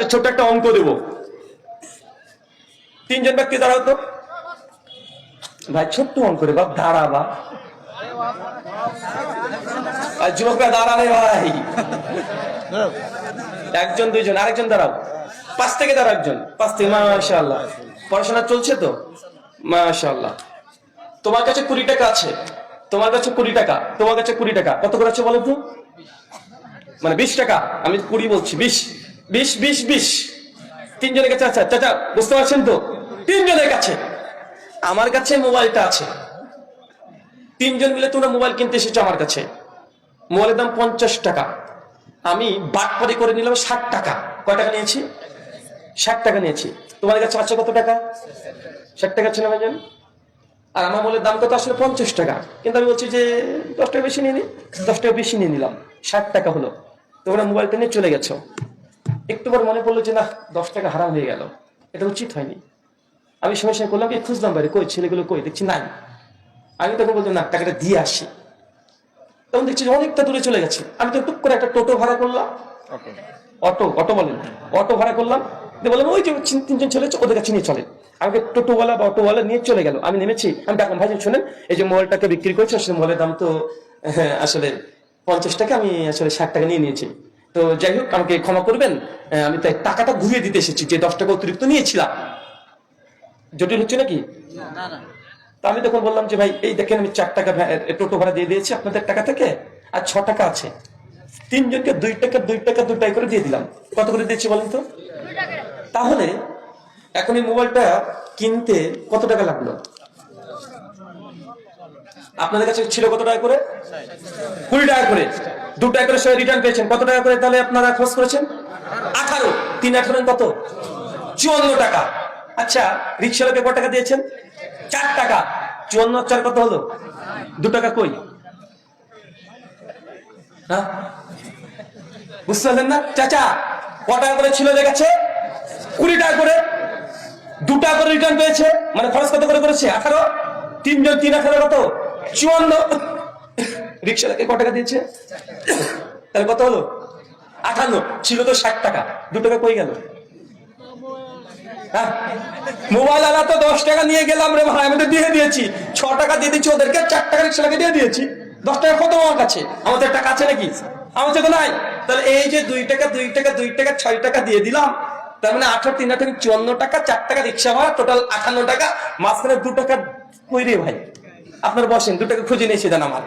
আচ্ছা ছোট্ট একটা অঙ্ক দেব। তিনজন ব্যক্তি দাঁড়াও তো। ভাই, ছোট্ট অঙ্ক রে বাপ, দাঁড়া বা আর যুবকরা দাঁড়ালে ভাই। একজন, দুইজন, আরেকজন দাঁড়াও। পাঁচ থেকে দাঁড়াও একজন পাঁচ থেকে, মাশাআল্লাহ। পড়াশোনা চলছে তো? মাশাআল্লাহ। তোমার কাছে কুড়ি টাকা আছে। তোমার কাছে কুড়ি টাকা। তোমার কাছে কুড়ি টাকা। কত করে আছে বলো তো? মানে বিশ টাকা। আমি কুড়ি বলছি, বিশ। বিশ বিশ বিশ। তিনজনের কাছে আচ্ছা চাচা, বুঝতে পারছেন তো? তিনজনের কাছে। আমার কাছে মোবাইলটা আছে। তিনজন মিলে তোমরা মোবাইল কিনতে এসেছ আমার কাছে। মোবাইলের দাম পঞ্চাশ টাকা। আমি বাটপারি করে নিলাম ষাট টাকা। কয় টাকা নিয়েছি? ষাট টাকা নিয়েছি। তোমার কাছে আছে কত টাকা? ষাট টাকা ছিল ভাইজান? আর আমার মোবাইলের দাম কত? আসলে পঞ্চাশ টাকা। কিন্তু আমি বলছি যে দশ টাকা বেশি নিয়ে নি। দশ টাকা বেশি নিয়ে নিলাম। ষাট টাকা হলো। তোমরা মোবাইলটা নিয়ে চলে গেছো। একটু পর মনে পড়ল যে না দশ টাকা হারাম হয়ে গেল। এটা উচিত হয়নি। আমি সময় সময় করলাম কি খুঁজলাম বাইরে কই ছেলেগুলো কই? দেখছি নাই। আমি তখন বললাম না টাকাটা দিয়ে আসি। তখন দেখছি অনেকটা দূরে চলে গেছে। আমি তো টুক করে একটা টোটো ভাড়া করলাম। অটো অটো বলেন অটো ভাড়া করলাম। বললাম ওই যে তিন- তিনজন ছেলে ওদের কাছে নিয়ে চলে। আমাকে টোটোওয়ালা বা অটোওয়ালা নিয়ে চলে গেল। আমি নেমেছি আমি ডাকলাম ভাই শুনেন এই যে মোবাইলটাকে বিক্রি করছে আসলে মোবাইলের দাম তো হ্যাঁ, আসলে পঞ্চাশ টাকা আমি আসলে ষাট টাকা নিয়ে নিয়েছি। তো যাই হোক আমাকে ক্ষমা করবেন। আমি তাই টাকাটা ঘুরিয়ে দিতে এসেছি যে দশ টাকা অতিরিক্ত নিয়েছিলাম। জটিল হচ্ছে নাকি? তো আমি তখন বললাম যে ভাই এই দেখেন আমি চার টাকা টোটো ভাড়া দিয়ে দিয়েছি আপনাদের টাকা থেকে আর ছ টাকা আছে। তিনজনকে দুই টাকা দুই টাকা দুই টাকা করে দিয়ে দিলাম। কত করে দিয়েছি বলেন তো? তাহলে এখন এই মোবাইলটা কিনতে কত টাকা লাগল? আপনাদের কাছে ছিল কত টাকা করে? কুড়ি টাকা করে। দু টাকা করে সবাই রিটার্ন পেয়েছেন। কত টাকা করে তাহলে আপনারা খরচ করেছেন? আঠারো। তিন আঠারো কত? চুয়ান্ন টাকা। আচ্ছা রিক্সাওয়ালাকে কত টাকা দিয়েছেন? চার টাকা। চুয়ান্ন চার কত হলো? দু টাকা কই? হ্যাঁ? বুঝতে পারলেন না? চাচা, ক টাকা করে ছিল কাছে? কুড়ি টাকা করে। দু টাকা করে রিটার্ন পেয়েছে। মানে খরচ কত করে করেছে? আঠারো। তিনজন তিন আঠারো কত? চুয়ান্ন। রিক্সাটাকে ক টাকা দিয়েছে? তাহলে কত হলো? আঠান্ন। ছিল তো ষাট টাকা। দু টাকা কই গেল? হ্যাঁ? মোবাইল আলা তো দশ টাকা নিয়ে গেলাম রে ভাই, আমি তো দিয়ে দিয়েছি। ছ টাকা দিয়ে দিচ্ছি ওদেরকে, চার টাকা রিক্সাটাকে দিয়ে দিয়েছি। দশ টাকা কত আমার কাছে? আমাদের টাকা আছে নাকি? আমার তো নাই। তাহলে এই যে দুই টাকা দুই টাকা দুই টাকা, ছয় টাকা দিয়ে দিলাম, তার মানে আঠারো, তিন আঠারো, চুয়ান্ন টাকা, চার টাকা রিক্সা ভাড়া টোটাল আটান্ন টাকা। মাঝখানে দু টাকা কই রে ভাই? আপনার বসেন দুটাকে খুঁজে নিয়ে এসে দেন আমার।